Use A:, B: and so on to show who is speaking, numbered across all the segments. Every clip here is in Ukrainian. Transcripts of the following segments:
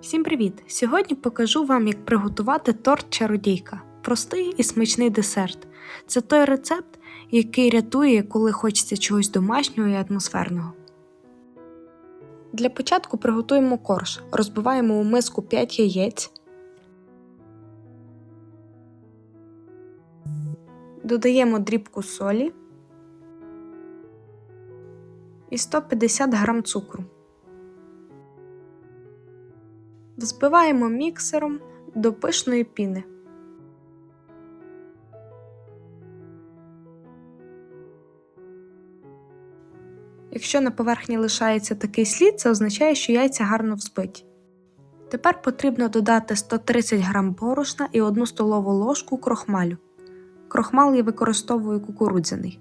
A: Всім привіт! Сьогодні покажу вам, як приготувати торт чародійка. Простий і смачний десерт. Це той рецепт, який рятує, коли хочеться чогось домашнього і атмосферного. Для початку приготуємо корж. Розбиваємо у миску 5 яєць. Додаємо дрібку солі і 150 г цукру. Взбиваємо міксером до пишної піни. Якщо на поверхні лишається такий слід, це означає, що яйця гарно взбиті. Тепер потрібно додати 130 г борошна і 1 столову ложку крохмалю. Крохмал я використовую кукурудзяний.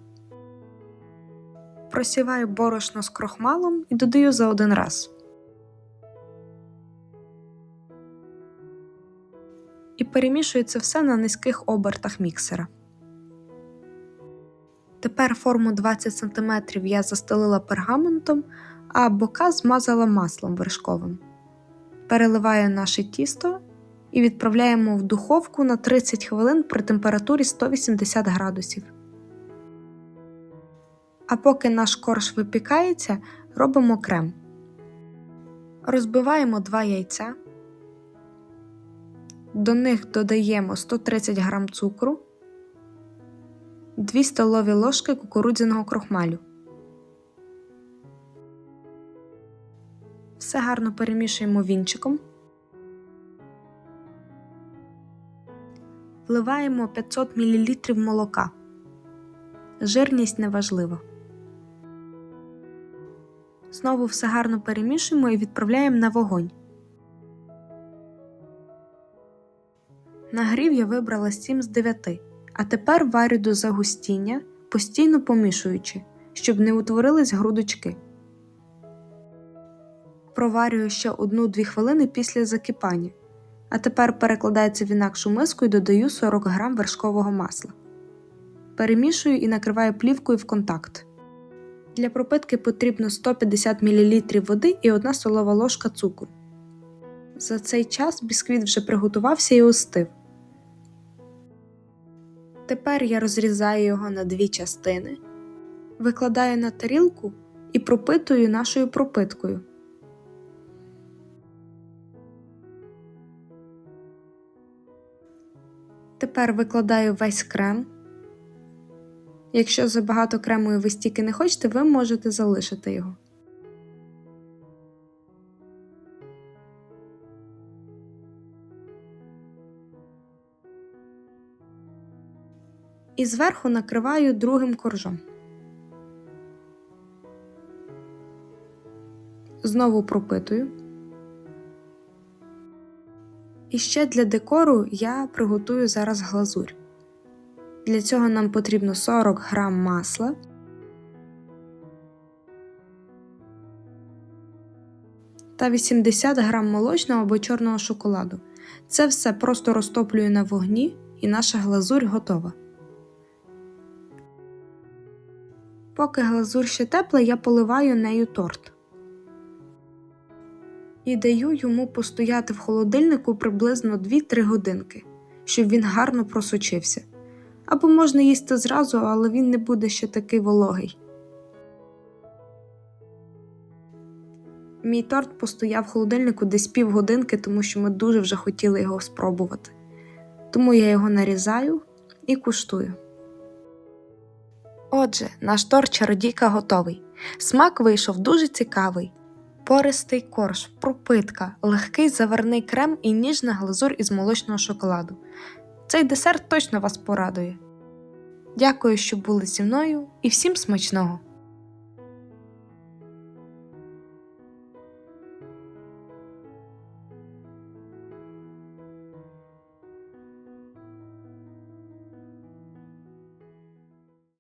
A: Просіваю борошно з крохмалом і додаю за один раз. І перемішую це все на низьких обертах міксера. Тепер форму 20 см я застелила пергаментом, а бока змазала маслом вершковим. Переливаю наше тісто і відправляємо в духовку на 30 хвилин при температурі 180 градусів. А поки наш корж випікається, робимо крем. Розбиваємо 2 яйця. До них додаємо 130 г цукру, 2 столові ложки кукурудзяного крохмалю. Все гарно перемішуємо вінчиком. Вливаємо 500 мл молока. Жирність неважлива. Знову все гарно перемішуємо і відправляємо на вогонь. Нагрів я вибрала 7 з 9, а тепер варю до загустіння, постійно помішуючи, щоб не утворились грудочки. Проварюю ще 1-2 хвилини після закипання. А тепер перекладаю це в інакшу миску і додаю 40 г вершкового масла. Перемішую і накриваю плівкою в контакт. Для пропитки потрібно 150 мл води і 1 столова ложка цукру. За цей час бісквіт вже приготувався і остив. Тепер я розрізаю його на дві частини, викладаю на тарілку і пропитую нашою пропиткою. Тепер викладаю весь крем. Якщо забагато крему і ви стільки не хочете, ви можете залишити його. І зверху накриваю другим коржом. Знову пропитую. І ще для декору я приготую зараз глазурь. Для цього нам потрібно 40 г масла. Та 80 г молочного або чорного шоколаду. Це все просто розтоплюю на вогні, і наша глазурь готова. Поки глазур ще тепла, я поливаю нею торт. І даю йому постояти в холодильнику приблизно 2-3 годинки, щоб він гарно просочився. Або можна їсти зразу, але він не буде ще такий вологий. Мій торт постояв в холодильнику десь півгодинки, тому що ми дуже вже хотіли його спробувати. Тому я його нарізаю і куштую. Отже, наш торт чародійка готовий. Смак вийшов дуже цікавий. Пористий корж, пропитка, легкий заварний крем і ніжна глазур із молочного шоколаду. Цей десерт точно вас порадує. Дякую, що були зі мною, і всім смачного!